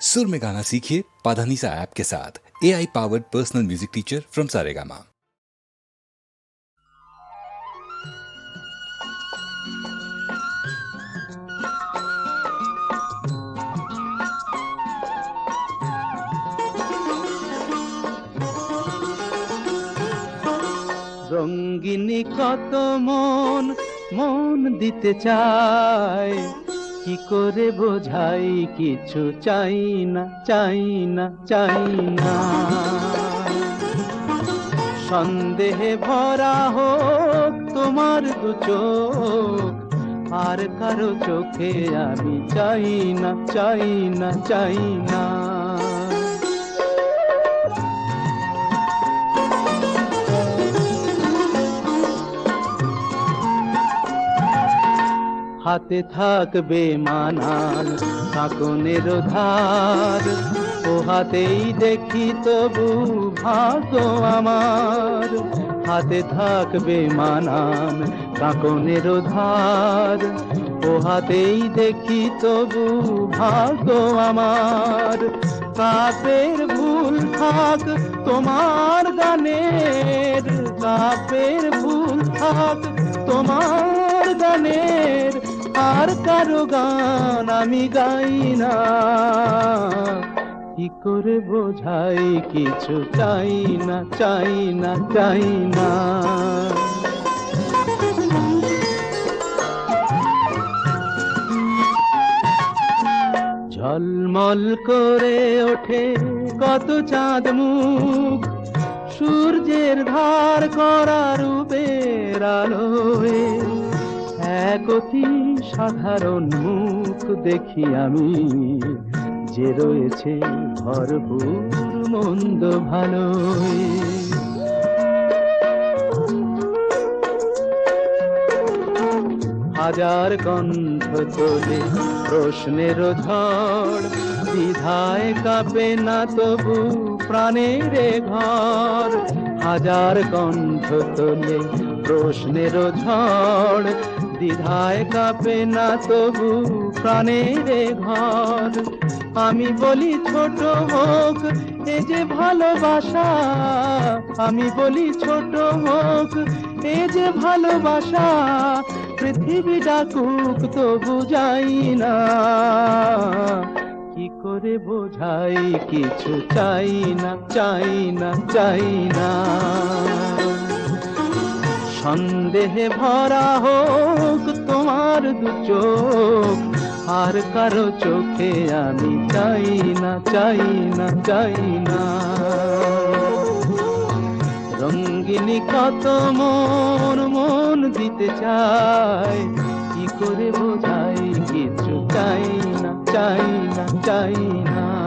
सुर में गाना सीखिए पाधानीसा ऐप के साथ A I powered personal music teacher from Saregama রঙ্গিনী কত মন মন দিতে চায় কি করে বোঝাই? কিছু চাই না চাই না চাই না। সন্দেহে ভরা হোক তোমার দু চোখ, আর কারও চোখে আমি চাই না চাই না চাই না। হাতে থাকবে মানাল কাকনের ধার। ও হাতেই দেখি তবু ভাগ্য আমার। হাতে থাকবে মানান কাকনের ধার। ও হাতেই দেখি তবু ভাগ্য আমার। কাপের ভুল থাক তোমার গানের কাপের ভুল থাক তোমার গানের আর কারও গান আমি গাই না। কি করে বোঝাই কিছু চাই না চাই না চাই না। ঝলমল করে ওঠে কত চাঁদ মুখ, সূর্যের ধার করা রূপের আলোয়। এক অতি সাধারণ মুখ দেখি আমি, যে রয়েছে ভরপুর মন্দ ভালোই হাজার কণ্ঠ তোলে প্রশ্নের ঝড়, দ্বিধায় কাঁপে না তবু প্রাণের ঘর। হাজার কণ্ঠ তোলে প্রশ্নের ঝড়, দ্বিধায় কাঁপে না তবু প্রাণের ঘর। আমি বলি, ছোট হোক এ যে ভালোবাসা। আমি বলি, ছোট হোক এ যে ভালোবাসা। পৃথিবী ডাকুক তো বুঝাই না। কি করে বোঝাই, কিছু চাই না চাই না চাই না। সন্দেহে ভরা হোক তোমার দু চোখ, আর কারও চোখে আমি চাই না চাই না চাই না। রঙ্গিনী কত মন মন দিতে চায়, কি করে বোঝাই কিছু চাই না চাই না চাই না।